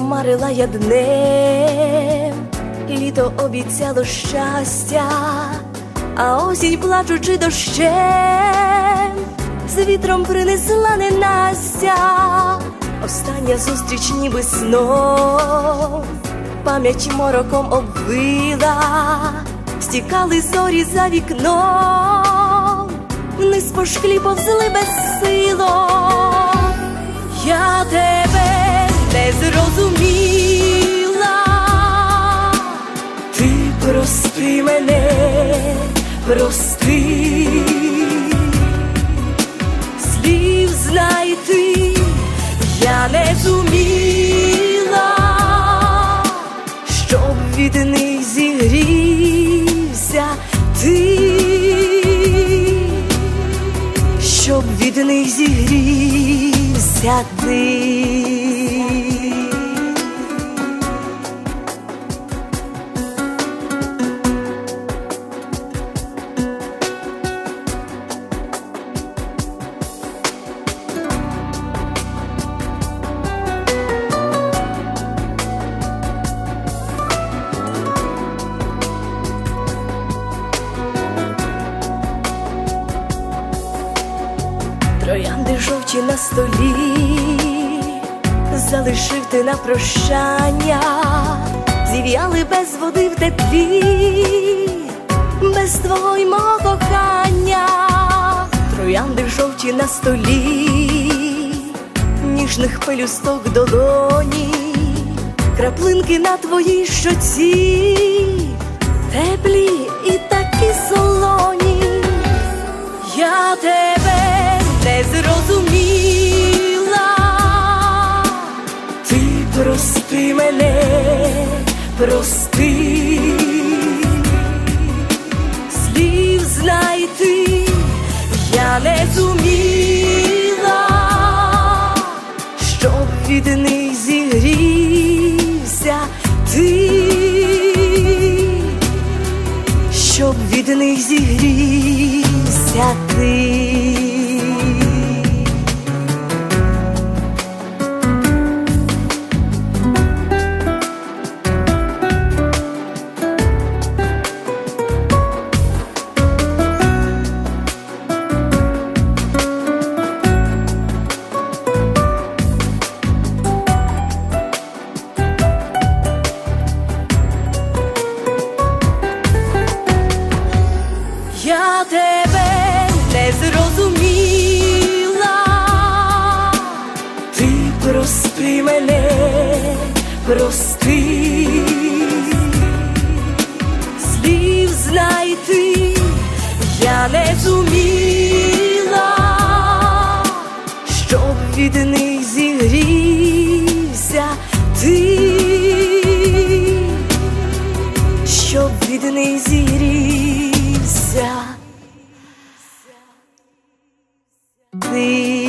марила я днем, літо обіцяло щастя, а осінь, плачучи дощем, з вітром принесла ненастя, остання зустріч ніби сном, пам'ять мороком обвила, стікали зорі за вікном, вниз по шклі повзли безсило. Прости мене, прости, слів знайти я не зуміла, щоб від них зігрівся ти щоб від них зігрівся ти. Троянди жовті на столі, залишив ти на прощання, зів'яли без води в теплі, без твого й мого кохання, троянди жовті на столі, ніжних пелюсток долоні, краплинки на твоїй щоці, теплі і такі солоні. Я тебе не зрозуміла, ти прости мене, прости, слів знайти я не зуміла, щоб від них зігрівся ти. Щоб від них зігрівся ти. тебе не зрозуміла, ти прости мене, прости, слів знайти я не зуміла, щоб від них зігрівся ти. Щоб від них зігрівся. Please.